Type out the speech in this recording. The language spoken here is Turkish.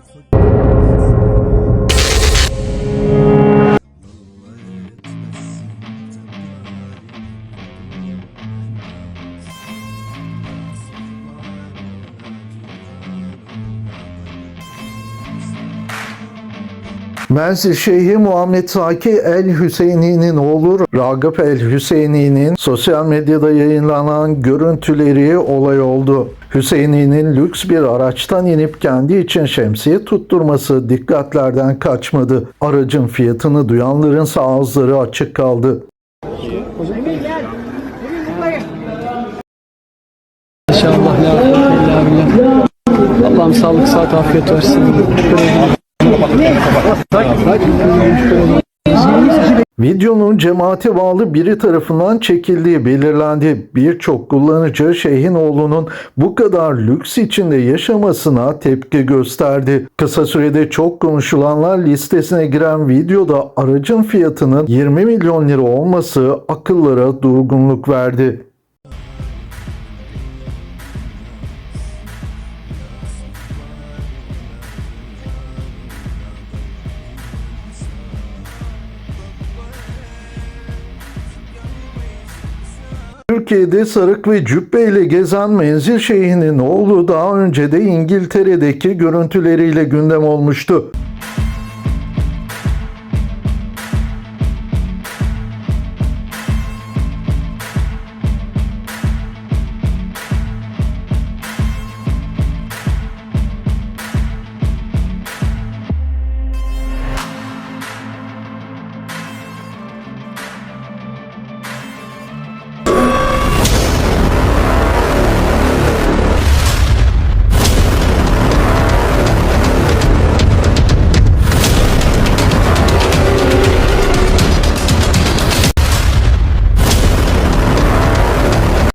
खुद Mersin Şeyhi Muhammed Saki El Hüseyini'nin oğlu Ragıp El Hüseyini'nin sosyal medyada yayınlanan görüntüleri olay oldu. Hüseyini'nin lüks bir araçtan inip kendi için şemsiye tutturması dikkatlerden kaçmadı. Aracın fiyatını duyanların ağızları açık kaldı. İnşallah ya. Allah'ım sağlık saat afiyet versin. Videonun cemaate bağlı biri tarafından çekildiği belirlendi. Birçok kullanıcı Şeyhin oğlunun bu kadar lüks içinde yaşamasına tepki gösterdi. Kısa sürede çok konuşulanlar listesine giren videoda aracın fiyatının 20 milyon lira olması akıllara durgunluk verdi. Türkiye'de sarık ve cübbeyle gezen Menzil Şeyh'inin oğlu daha önce de İngiltere'deki görüntüleriyle gündem olmuştu.